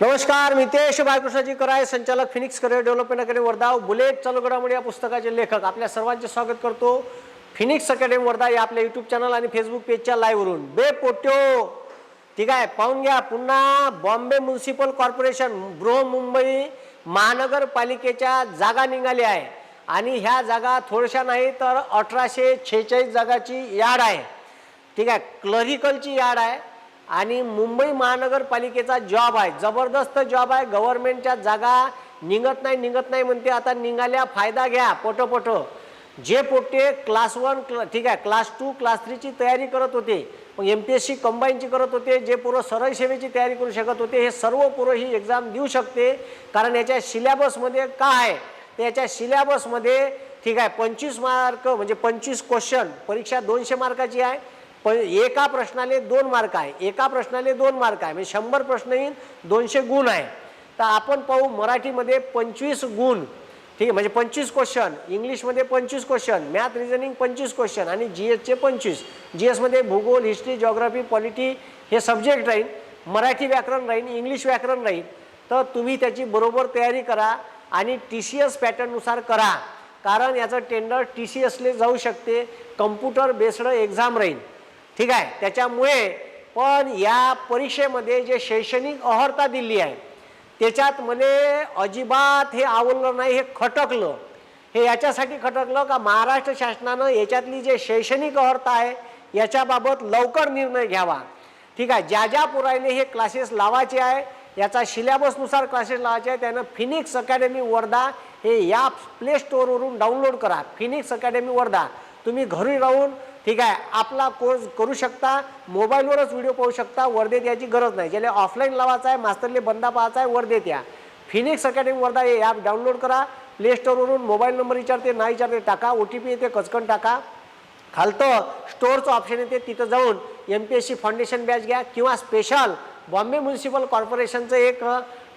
नमस्कार मी तेश बाळकृष्णाजी कराय संचालक phoenix career development academy Wardha bullet चालू घडामोडी या पुस्तकाचे लेखक. आपल्या सर्वांचे स्वागत करतो फिनिक्स अकॅडमी वर्धा या आपल्या यूट्यूब चॅनल आणि फेसबुक पेजच्या लाईव्हवरून बे पोट्यो ठीक आहे पाहून घ्या. पुन्हा बॉम्बे म्युन्सिपल कॉर्पोरेशन बृहमुंबई महानगरपालिकेच्या जागा निघाल्या आहे. आणि ह्या जागा थोड्याशा नाही तर अठराशे छेचाळीस जागाची याड आहे. ठीक आहे क्लरिकलची याड आहे. आणि मुंबई महानगरपालिकेचा जॉब आहे. जबरदस्त जॉब आहे. गव्हर्नमेंटच्या जागा निघत नाही निघत नाही म्हणते. आता निघाल्या फायदा घ्या पोटोपोटो. जे पोटे क्लास वन क्ल ठीक आहे क्लास टू क्लास थ्रीची तयारी करत होते. मग एम पी एस सी कंबाईनची करत होते. जे पोरं सरळ सेवेची तयारी करू शकत होते हे सर्व पोरं ही एक्झाम देऊ शकते. कारण याच्या सिलेबसमध्ये काय आहे? तर याच्या सिलेबसमध्ये ठीक आहे पंचवीस मार्क म्हणजे पंचवीस क्वेश्चन परीक्षा दोनशे मार्काची आहे. पण एका प्रश्नाले दोन मार्क आहे. एका प्रश्नाले दोन मार्क आहे. म्हणजे शंभर प्रश्न येईल दोनशे गुण आहे. तर आपण पाहू मराठीमध्ये पंचवीस गुण. ठीक आहे? म्हणजे पंचवीस क्वेश्चन इंग्लिशमध्ये पंचवीस क्वेश्चन मॅथ रिझनिंग पंचवीस क्वेश्चन आणि जी एसचे पंचवीस. जी एसमध्ये भूगोल हिस्ट्री जॉग्राफी पॉलिटी हे सब्जेक्ट राहील. मराठी व्याकरण राहील इंग्लिश व्याकरण राहील. तर तुम्ही त्याची बरोबर तयारी करा आणि टी सी एस पॅटर्ननुसार करा. कारण याचं टेंडर टी सी एसले जाऊ शकते. कम्प्युटर बेस्ड एक्झाम राहील. ठीक आहे? त्याच्यामुळे पण या परीक्षेमध्ये जे शैक्षणिक अहर्ता दिली आहे त्याच्यात मला अजिबात हे आवडलं नाही हे खटकलं. हे याच्यासाठी खटकलं का महाराष्ट्र शासनानं याच्यातली जे शैक्षणिक अहर्ता आहे याच्याबाबत लवकर निर्णय घ्यावा. ठीक आहे? ज्या ज्या पुरायले हे क्लासेस लावायचे आहे याचा सिलेबसनुसार क्लासेस लावायचे आहे त्यानं फिनिक्स अकॅडमी वर्धा हे या प्ले स्टोरवरून डाउनलोड करा. Phoenix academy Wardha. तुम्ही घरी राहून ठीक आहे आपला कोर्स करू शकता मोबाईलवरच व्हिडिओ पाहू शकता वर्धेत याची गरज नाही. ज्याला ऑफलाईन लावायचा आहे मास्तरले बंदा पाहायचा आहे वर्धेत या. फिनिक्स अकॅडमी वर्धा हे ॲप डाउनलोड करा प्ले स्टोअरवरून मोबाईल नंबर विचारते नाही विचारते टाका ओ टी पी येते कचकन टाका. खालतं स्टोअरचं ऑप्शन येते तिथं जाऊन M P S C foundation batch घ्या किंवा स्पेशल बॉम्बे म्युन्सिपल कॉर्पोरेशनचं एक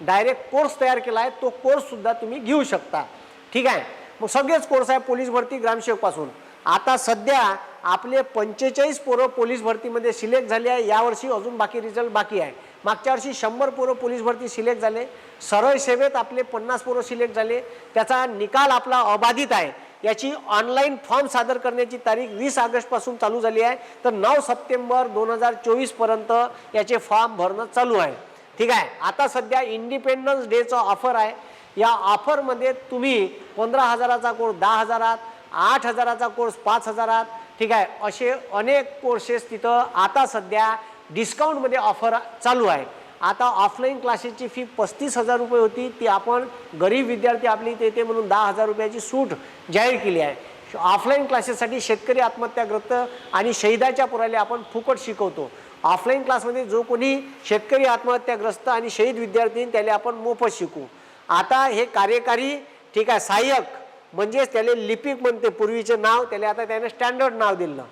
डायरेक्ट कोर्स तयार केला आहे तो कोर्ससुद्धा तुम्ही घेऊ शकता. ठीक आहे मग सगळेच कोर्स आहे पोलीस भरती ग्रामसेवकपासून आता सध्या आपले पंचेचाळीस पोरं पोलीस भरतीमध्ये सिलेक्ट झाले आहे. यावर्षी अजून बाकी रिझल्ट बाकी आहे. मागच्या वर्षी शंभर पोरं पोलीस भरती सिलेक्ट झाले. सरळ सेवेत आपले पन्नास पोरं सिलेक्ट झाले. त्याचा निकाल आपला अबाधित आहे. याची ऑनलाईन फॉर्म सादर करण्याची तारीख वीस ऑगस्टपासून चालू झाली आहे. तर नऊ सप्टेंबर दोन हजार चोवीसपर्यंत याचे फॉर्म भरणं चालू आहे. ठीक आहे? आता सध्या इंडिपेंडन्स डेचं ऑफर आहे. या ऑफरमध्ये तुम्ही पंधरा हजाराचा कोर्स दहा हजारात आठ हजाराचा कोर्स पाच हजारात ठीक आहे असे अनेक कोर्सेस तिथं आता सध्या डिस्काउंटमध्ये ऑफर चालू आहे. आता ऑफलाईन क्लासेसची फी पस्तीस हजार रुपये होती ती आपण गरीब विद्यार्थी आपली इथे येते म्हणून दहा हजार रुपयाची सूट जाहीर केली आहे. ऑफलाईन क्लासेससाठी शेतकरी आत्महत्याग्रस्त आणि शहीदाच्या पुराले आपण फुकट शिकवतो. ऑफलाईन क्लासमध्ये जो कोणी शेतकरी आत्महत्याग्रस्त आणि शहीद विद्यार्थी त्याला आपण मोफत शिकू. आता हे कार्यकारी ठीक आहे सहाय्यक म्हणजेच त्याला लिपिक म्हणते पूर्वीचे नाव त्याला आता त्याने स्टँडर्ड नाव दिलं.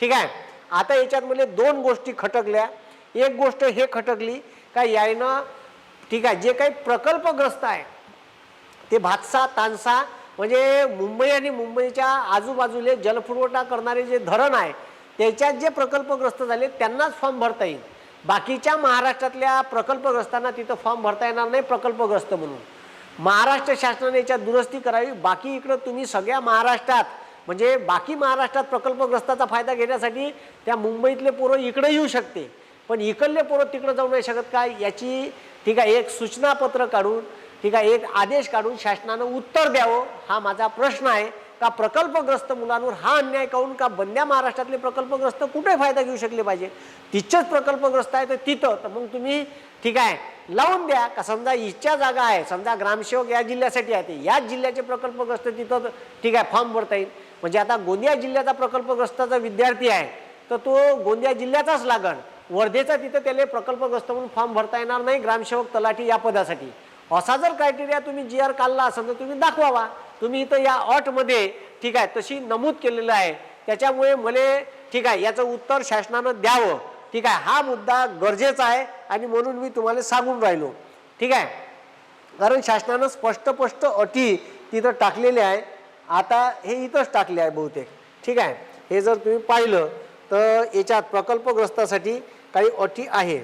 ठीक आहे? आता याच्यात मला दोन गोष्टी खटकल्या. एक गोष्ट हे खटकली का यायनं ठीक आहे जे काही प्रकल्पग्रस्त आहे ते भातसा तानसा म्हणजे मुंबई आणि मुंबईच्या आजूबाजूले जलपुरवठा करणारे जे धरण आहे त्याच्यात जे प्रकल्पग्रस्त झाले त्यांनाच फॉर्म भरता येईल. बाकीच्या महाराष्ट्रातल्या प्रकल्पग्रस्तांना तिथं फॉर्म भरता येणार नाही प्रकल्पग्रस्त म्हणून. महाराष्ट्र शासनाने याच्यात दुरुस्ती करावी. बाकी इकडं तुम्ही सगळ्या महाराष्ट्रात म्हणजे बाकी महाराष्ट्रात प्रकल्पग्रस्ताचा फायदा घेण्यासाठी त्या मुंबईतले पोरं इकडे येऊ शकते. पण इकडले पोरं तिकडं जाऊ नाही शकत काय? याची ठीक आहे एक सूचनापत्र काढून ठीक आहे एक आदेश काढून शासनानं उत्तर द्यावं हा माझा प्रश्न आहे. का प्रकल्पग्रस्त मुलांवर हा अन्याय काहून का बंद्या महाराष्ट्रातले प्रकल्पग्रस्त कुठे फायदा घेऊ शकले पाहिजे? तिथंच प्रकल्पग्रस्त आहे तर तिथं. तर मग तुम्ही ठीक आहे लावून द्या. का समजा इच्छा जागा आहे समजा ग्रामसेवक या जिल्ह्यासाठी आहे ते याच जिल्ह्याचे प्रकल्पग्रस्त तिथं ठीक आहे फॉर्म भरता येईल. म्हणजे आता गोंदिया जिल्ह्याचा प्रकल्पग्रस्ताचा विद्यार्थी आहे तर तो गोंदिया जिल्ह्याचाच लागण. वर्धेचा तिथं त्याला प्रकल्पग्रस्त म्हणून फॉर्म भरता येणार नाही ग्रामसेवक तलाठी या पदासाठी. असा जर क्रायटेरिया तुम्ही जी आर काढला असेल तर तुम्ही दाखवावा. तुम्ही इथं या अटमध्ये ठीक आहे तशी नमूद केलेलं आहे. त्याच्यामुळे मले ठीक आहे याचं उत्तर शासनानं द्यावं. ठीक आहे हा मुद्दा गरजेचा आहे आणि म्हणून मी तुम्हाला सांगून राहिलो. ठीक आहे कारण शासनानं स्पष्ट स्पष्ट अटी तिथं टाकलेल्या आहे. आता हे इथंच टाकले आहे बहुतेक. ठीक आहे हे जर तुम्ही पाहिलं तर याच्यात प्रकल्पग्रस्तासाठी काही अटी आहे.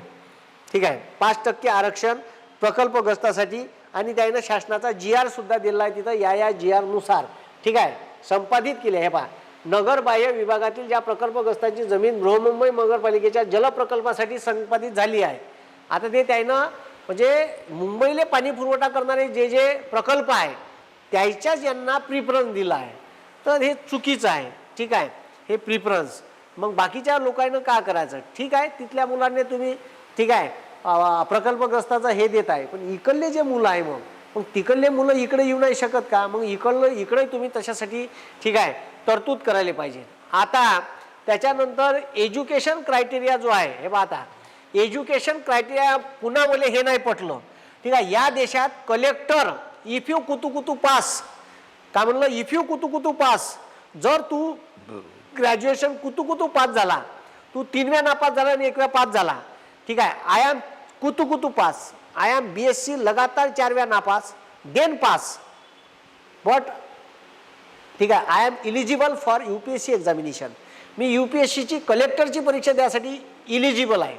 ठीक आहे पाच टक्के आरक्षण प्रकल्पग्रस्तासाठी आणि त्यानं शासनाचा जी आर सुद्धा दिला आहे तिथं या या जी आरनुसार ठीक आहे? संपादित केले हे पहा. नगर बाह्य विभागातील ज्या प्रकल्पग्रस्तांची जमीन बृहमुंबई नगरपालिकेच्या जलप्रकल्पासाठी संपादित झाली आहे. आता ते त्यानं म्हणजे मुंबईला पाणी पुरवठा करणारे जे जे प्रकल्प आहे त्याच्याच यांना प्रिफरन्स दिला आहे. तर हे चुकीचं आहे. ठीक आहे? हे प्रिफरन्स मग बाकीच्या लोकांना का करायचं? ठीक आहे? तिथल्या मुलांनी तुम्ही ठीक आहे? प्रकल्पग्रस्ताचा हे देत आहे. पण इकडले जे मुलं आहे मग मग तिकडले मुलं इकडे येऊ नाही शकत का? मग इकडलं इकडे तुम्ही तशासाठी ठीक आहे तरतूद करायला पाहिजे. आता त्याच्यानंतर एज्युकेशन क्रायटेरिया जो आहे हे पाहता. एज्युकेशन क्रायटेरिया पुन्हा मला हे नाही पटलं. ठीक आहे या देशात कलेक्टर इफ यू कुतू कुतू पास काय म्हणलं? इफ यू कुतू कुतू पास जर तू ग्रॅज्युएशन कुतू कुतू पास झाला तू तीनव्या नापास झाला आणि एकव्या पास झाला ठीक आहे आय एम कुतु कुतु pass. I am B S C लगातार चारव्या नापास. देन पास बट ठीक आहे I am eligible for U P S C examination me U P S सीची कलेक्टरची परीक्षा द्यासाठी इलिजिबल आहे.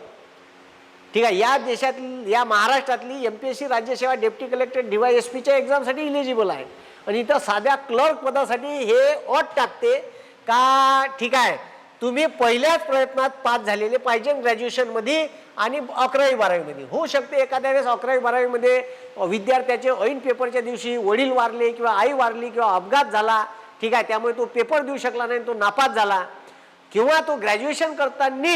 ठीक आहे या देशातली या महाराष्ट्रातली M P S C राज्यसेवा deputy collector D Y S पीच्या एक्झामसाठी इलिजिबल आहे. आणि इथं साध्या क्लर्क पदासाठी हे अट टाकते. का ठीक आहे तुम्ही पहिल्याच प्रयत्नात पास झालेले पाहिजे ग्रॅज्युएशनमध्ये आणि अकरावी बारावीमध्ये होऊ शकते एखाद्या वेळेस अकरावी बारावीमध्ये विद्यार्थ्याचे ऐन पेपरच्या दिवशी वडील वारले किंवा आई वारली किंवा अपघात झाला ठीक आहे त्यामुळे तो पेपर देऊ शकला नाही तो नापास झाला. किंवा तो ग्रॅज्युएशन करताना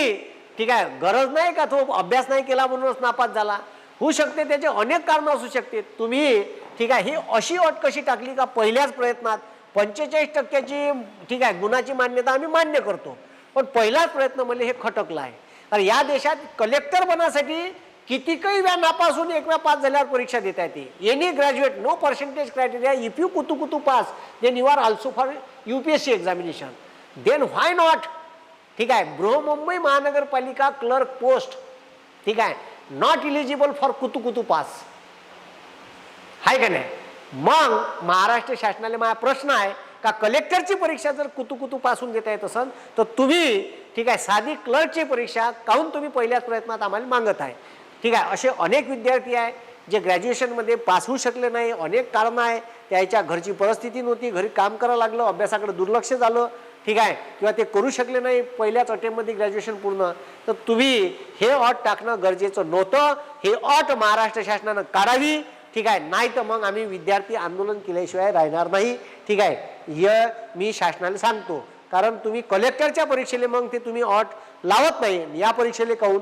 ठीक आहे गरज नाही का तो अभ्यास नाही केला म्हणूनच नापास झाला? होऊ शकते त्याचे अनेक कारणं असू शकते. तुम्ही ठीक आहे ही अशी अट कशी टाकली का पहिल्याच प्रयत्नात पंचेचाळीस टक्क्याची ठीक आहे गुणाची मान्यता आम्ही मान्य करतो. पण पहिलाच प्रयत्न म्हणजे हे खटकलं आहे. कारण या देशात कलेक्टर बनासाठी किती काही व्या नापासून एक वेळा पास झाल्यावर परीक्षा देता येते. Any graduate no percentage criteria if you कुतू कुतू pass then you are also for U P S C examination then why not ठीक आहे. बृहमुंबई महानगरपालिका क्लर्क पोस्ट ठीक आहे. नॉट इलिजिबल फॉर कुतू कुतू पास आहे का नाही? मग महाराष्ट्र शासनाला माझा प्रश्न आहे का कलेक्टरची परीक्षा जर कुतुकुतू पासून देता येत असेल तर तुम्ही ठीक आहे साधी क्लर्कची परीक्षा काहून तुम्ही पहिल्याच प्रयत्नात आम्हाला मागत आहे? ठीक आहे असे अनेक विद्यार्थी आहे जे ग्रॅज्युएशनमध्ये पास होऊ शकले नाही अनेक कारणं आहे त्याच्या घरची परिस्थिती नव्हती घरी काम करावं लागलं अभ्यासाकडे दुर्लक्ष झालं ठीक आहे किंवा ते करू शकले नाही पहिल्याच अटेम्पमध्ये ग्रॅज्युएशन पूर्ण तर तुम्ही हे अट टाकणं गरजेचं नव्हतं हे अट महाराष्ट्र शासनानं काढावी ठीक आहे. नाही तर मग आम्ही विद्यार्थी आंदोलन केल्याशिवाय राहणार नाही. ठीक आहे. हे मी शासनाला सांगतो. कारण तुम्ही कलेक्टरच्या परीक्षेला मग ते तुम्ही अट लावत नाही. या परीक्षेला काहून?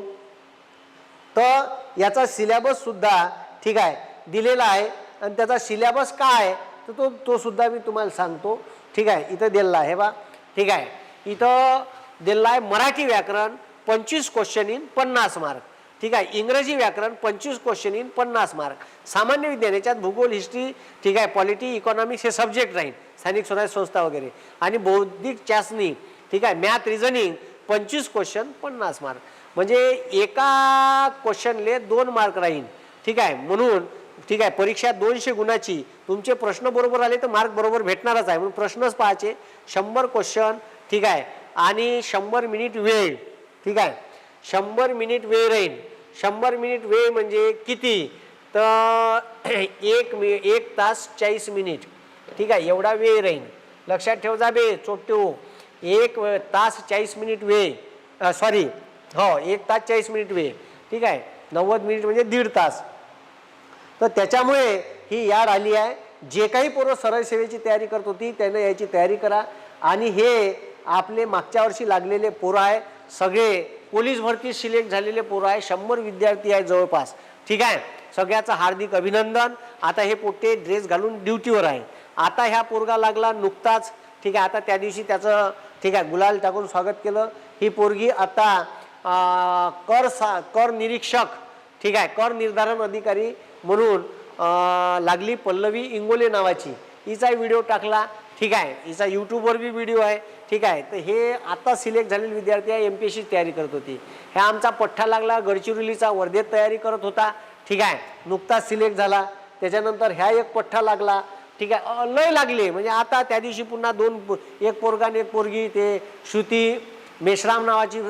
तर याचा सिलेबस सुद्धा ठीक आहे. दिलेला आहे. आणि त्याचा सिलेबस काय आहे? तर तो तो सुद्धा मी तुम्हाला सांगतो. ठीक आहे. इथं दिलेला आहे बा. ठीक आहे. इथं दिलेला आहे मराठी व्याकरण पंचवीस क्वेश्चन इन पन्नास मार्क ठीक आहे इंग्रजी व्याकरण पंचवीस क्वेश्चन इन पन्नास मार्क सामान्य विज्ञान याच्यात भूगोल हिस्ट्री ठीक आहे पॉलिटी इकॉनॉमिक्स हे सब्जेक्ट राहील स्थानिक स्वराज्य संस्था वगैरे. आणि बौद्धिक चाचणी ठीक आहे मॅथ रिझनिंग पंचवीस क्वेश्चन पन्नास मार्क म्हणजे एका क्वेश्चनले दोन मार्क राहील ठीक आहे म्हणून ठीक आहे परीक्षा दोनशे गुणाची तुमचे प्रश्न बरोबर आले तर मार्क बरोबर भेटणारच आहे. म्हणून प्रश्नच पाहायचे. शंभर क्वेश्चन ठीक आहे. आणि शंभर मिनिट वेळ ठीक आहे. शंभर मिनिट वेळ राहील शंभर मिनिट वेळ म्हणजे किती? तर एक मि एक तास चाळीस मिनिट. ठीक आहे एवढा वेळ राहील लक्षात ठेव जा बे हो एक तास चाळीस मिनिट वेळ. सॉरी हो एक तास चाळीस मिनिट वेळ. ठीक आहे नव्वद मिनिट म्हणजे दीड तास. तर त्याच्यामुळे ही याड आली आहे. जे काही पोरं सरळ सेवेची तयारी करत होती त्यानं याची तयारी करा. आणि हे आपले मागच्या वर्षी लागलेले पोरं आहे सगळे पोलीस भरती सिलेक्ट झालेले पोरं आहे शंभर विद्यार्थी आहे जवळपास. ठीक आहे? सगळ्याचं हार्दिक अभिनंदन. आता हे पोट्टे ड्रेस घालून ड्युटीवर आहे. आता ह्या पोरगा लागला नुकताच. ठीक आहे? आता त्या दिवशी त्याचं ठीक आहे गुलाल टाकून स्वागत केलं. ही पोरगी आता कर सा कर निरीक्षक ठीक आहे कर निर्धारण अधिकारी म्हणून लागली पल्लवी इंगोले नावाची. हिचा व्हिडिओ टाकला. ठीक आहे. हिचा यूट्यूबवर बी व्हिडिओ आहे. ठीक आहे. तर हे आता सिलेक्ट झालेले विद्यार्थी आहे एम पी एस सी तयारी करत होती. ह्या आमचा पठ्ठा लागला गडचिरोलीचा वर्धेत तयारी करत होता. ठीक आहे. नुकताच सिलेक्ट झाला. त्याच्यानंतर ह्या एक पठ्ठा लागला. ठीक आहे. लय लागले. म्हणजे आता त्या दिवशी पुन्हा दोन एक पोरगा आणि एक पोरगी ते श्रुती मेश्राम नावाची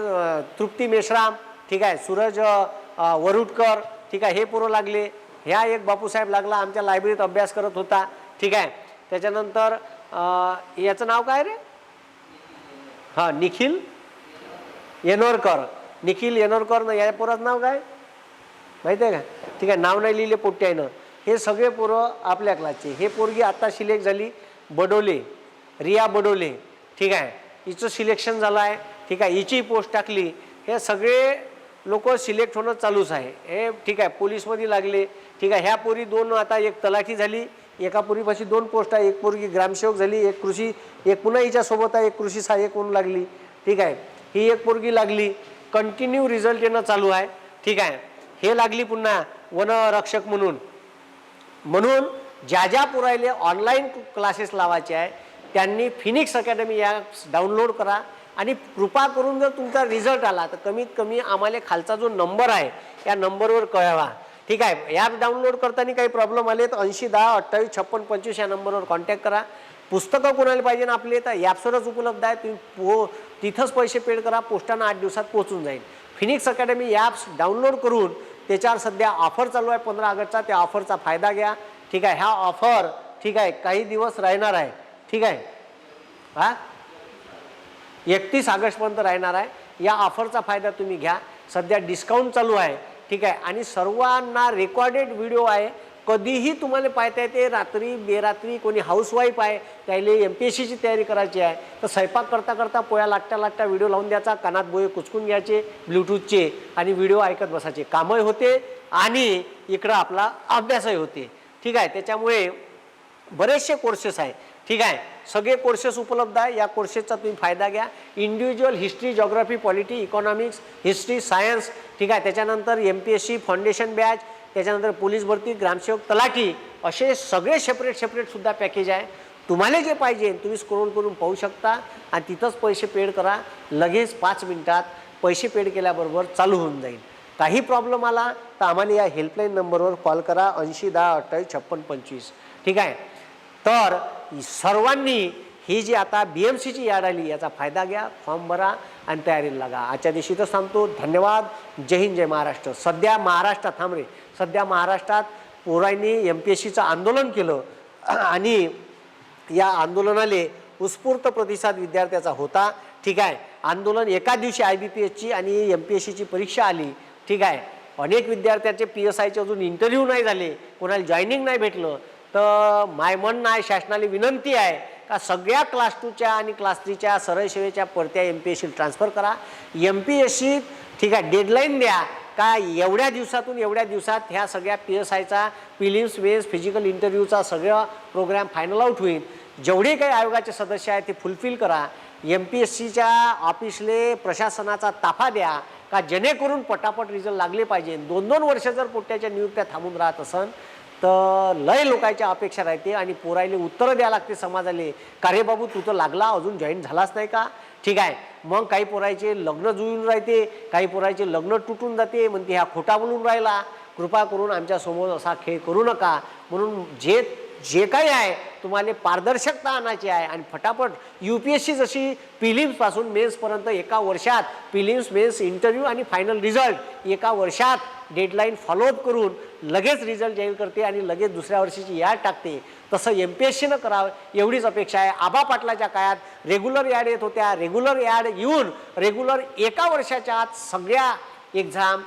तृप्ती मेश्राम ठीक आहे. सूरज वरुटकर वरुडकर ठीक आहे. हे पोरं लागले. ह्या एक बापूसाहेब लागला. आमच्या लायब्ररीत अभ्यास करत होता. ठीक आहे. त्याच्यानंतर याचं नाव काय रे? हां निखिल येनोरकर. निखिल येनोरकरनं या पोराचं नाव काय? माहिती आहे का? ठीक आहे नाव नाही लिहिले पोट्ट्यानं हे सगळे पोरं आपल्या क्लासचे हे पोरगी आत्ता सिलेक्ट झाली बडोले रिया बडोले. ठीक आहे हिचं सिलेक्शन झालं आहे ठीक आहे हिची पोस्ट टाकली. हे सगळे लोक सिलेक्ट होणं चालूच आहे. हे ठीक आहे पोलीसमध्ये लागले. ठीक आहे ह्या पोरी दोन आता एक तलाठी झाली. एका पोरीपाशी दोन पोस्ट आहे. एक पोरगी ग्रामसेवक झाली एक कृषी एक पुन्हा हिच्यासोबत आहे एक कृषी सहाय्यक म्हणून लागली. ठीक आहे? ही एक पोरगी लागली. कंटिन्यू रिझल्ट येणं चालू आहे. ठीक आहे? हे लागली पुन्हा वनरक्षक म्हणून. म्हणून ज्या ज्या पुरायले ऑनलाईन क्लासेस लावायचे आहे त्यांनी फिनिक्स अकॅडमी या डाउनलोड करा आणि कृपा करून जर तुमचा रिझल्ट आला तर कमीत कमी आम्हाला खालचा जो नंबर आहे या नंबरवर कळवा. ठीक आहे ॲप डाउनलोड करताना काही प्रॉब्लेम आले तर ऐंशी दहा अठ्ठावीस छप्पन पंचवीस या नंबरवर कॉन्टॅक्ट करा. पुस्तकं कोणाला पाहिजे ना आपले तर ॲप्सवरच उपलब्ध आहे. तुम्ही पो तिथंच पैसे पेड करा पोस्टानं आठ दिवसात पोहोचून जाईल. फिनिक्स अकॅडमी ॲप्स डाउनलोड करून त्याच्यावर सध्या ऑफर चालू आहे पंधरा ऑगस्टचा. त्या ऑफरचा फायदा घ्या. ठीक आहे ह्या ऑफर ठीक आहे काही दिवस राहणार आहे. ठीक आहे? हा? एकतीस ऑगस्टपर्यंत राहणार आहे. या ऑफरचा फायदा तुम्ही घ्या. सध्या डिस्काउंट चालू आहे. ठीक आहे? आणि सर्वांना रेकॉर्डेड व्हिडिओ आहे. कधीही तुम्हाला पाहता येते रात्री बेरात्री कोणी हाऊसवाईफ आहे त्याला एम पी एस सीची तयारी करायची आहे. तर स्वयंपाक करता करता पोया लागता लागता व्हिडिओ लावून द्यायचा कानात बोये कुचकून घ्यायचे ब्लूटूथचे आणि व्हिडिओ ऐकत बसायचे. कामही होते आणि इकडं आपला अभ्यासही होते. ठीक आहे? त्याच्यामुळे बरेचसे कोर्सेस आहे. ठीक आहे. सगळे कोर्सेस उपलब्ध आहे. या कोर्सेसचा तुम्ही फायदा घ्या. Individual history geography polity economics history science ठीक आहे. त्याच्यानंतर M P S C foundation batch त्याच्यानंतर पोलीस भरती ग्रामसेवक तलाठी असे सगळे सेपरेट सेपरेटसुद्धा पॅकेज आहे. तुम्हाला जे पाहिजे तुम्ही स्क्रोल करून पाहू शकता. आणि तिथंच पैसे पेड करा. लगेच पाच मिनटात पैसे पेड केल्याबरोबर चालू होऊन जाईल. काही प्रॉब्लेम आला तर आम्हाला या हेल्पलाईन नंबरवर कॉल करा. ऐंशी दहा अठ्ठावीस छप्पन पंचवीस. ठीक आहे. तर सर्वांनी ही जी आता बी एम सीची याड आली याचा फायदा घ्या फॉर्म भरा आणि तयारीला लागा. आजच्या दिवशी तर सांगतो धन्यवाद. जय हिंद जय महाराष्ट्र. सध्या महाराष्ट्रात थांबरे सध्या महाराष्ट्रात पोरांनी एम पी एस सीचं आंदोलन केलं आणि या आंदोलनाले उत्स्फूर्त प्रतिसाद विद्यार्थ्याचा होता. ठीक आहे. आंदोलन एका दिवशी आय बी पी एसची आणि एम पी एस सीची परीक्षा आली. ठीक आहे. अनेक विद्यार्थ्याचे पी एस आयचे अजून इंटरव्ह्यू नाही झाले. कोणाला जॉईनिंग नाही भेटलं. तर माय म्हणणं आहे शासनाला विनंती आहे का सगळ्या क्लास टूच्या आणि क्लास थ्रीच्या सरळ सेवेच्या पडत्या M P S C transfer करा. एम पी एस सी ठीक आहे डेडलाईन द्या का एवढ्या दिवसातून एवढ्या दिवसात ह्या सगळ्या पी एस आयचा पिलिम्स वेज फिजिकल इंटरव्ह्यूचा सगळं प्रोग्राम फायनल आउट होईल. जेवढे काही आयोगाचे सदस्य आहेत ते फुलफिल करा. एम पी एस सीच्या ऑफिसले प्रशासनाचा ताफा द्या का जेणेकरून पटापट रिझल्ट लागले पाहिजे. दोन दोन वर्ष जर पोट्याच्या नियुक्त्या थांबून राहत असन तर लय लोकांच्या अपेक्षा राहते आणि पोरायले उत्तरं द्यावं लागते समाजाले. का रे बाबू तू तर लागला अजून जॉईन झालाच नाही का? ठीक आहे. मग काही पोरायचे लग्न जुळून राहते काही पोरायचे लग्न तुटून जाते म्हणते ह्या खोटा बोलून राहिला. कृपा करून आमच्यासमोर असा खेळ करू नका. म्हणून जे जे काही आहे तुम्हाला पारदर्शकता आणायची आहे आणि फटाफट यू पी एस सी जशी पिलिम्सपासून मेन्सपर्यंत एका वर्षात पिलिम्स मेन्स इंटरव्ह्यू आणि फायनल रिझल्ट एका वर्षात डेडलाईन फॉलोअप करून लगेच रिझल्ट जाहीर करते आणि लगेच दुसऱ्या वर्षीची याड टाकते. तसं एम पी एस सीनं करावं एवढीच अपेक्षा आहे. आबा पाटलाच्या काळात रेग्युलर याड येत होत्या. रेग्युलर याड येऊन रेग्युलर एका वर्षाच्या आत सगळ्या एक्झाम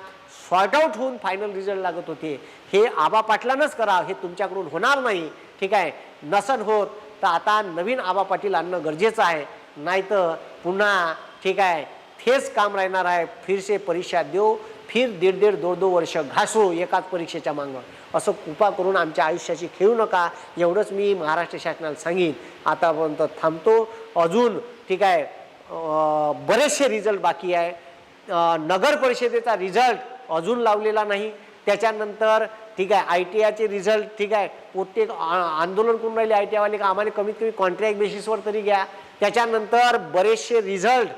सॉर्ट आऊट होऊन फायनल रिझल्ट लागत होते. हे आबा पाटलानंच करावं. हे तुमच्याकडून होणार नाही. ठीक आहे? नसन होत. तर आता नवीन आबा पाटील आणणं गरजेचं आहे. नाही तर पुन्हा ठीक आहे तेच काम राहणार आहे. फिरसे परीक्षा देऊ. फिर दीड दीड दोन दोन वर्ष घासू एकाच परीक्षेच्या मागं. असं कृपा करून आमच्या आयुष्याशी खेळू नका. एवढंच मी महाराष्ट्र शासनाला सांगीन. आतापर्यंत थांबतो. अजून ठीक आहे बरेचसे रिझल्ट बाकी आहे. नगर परिषदेचा रिझल्ट अजून लावलेला नाही. त्याच्यानंतर ठीक आहे आय टी आयचे रिझल्ट ठीक आहे प्रत्येक आंदोलन करून राहिले आय टी आयवाले का आम्हाला कमीत कमी कॉन्ट्रॅक्ट बेसिसवर तरी घ्या. त्याच्यानंतर बरेचसे रिझल्ट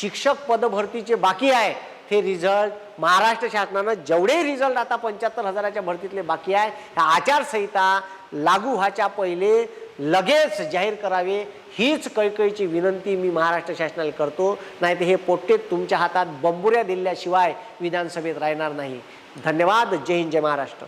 शिक्षक पदभरतीचे बाकी आहे. ते रिझल्ट महाराष्ट्र शासनानं जेवढे रिझल्ट आता पंच्याहत्तर हजाराच्या भरतीतले बाकी आहे ह्या आचारसंहिता लागू व्हायच्या पहिले लगेच जाहीर करावे हीच कळकळीची विनंती मी महाराष्ट्र शासनाला करतो. नाही तर हे पोट्टे तुमच्या हातात बंबुऱ्या दिल्याशिवाय विधानसभेत राहणार नाही. धन्यवाद. जय हिंद जय महाराष्ट्र.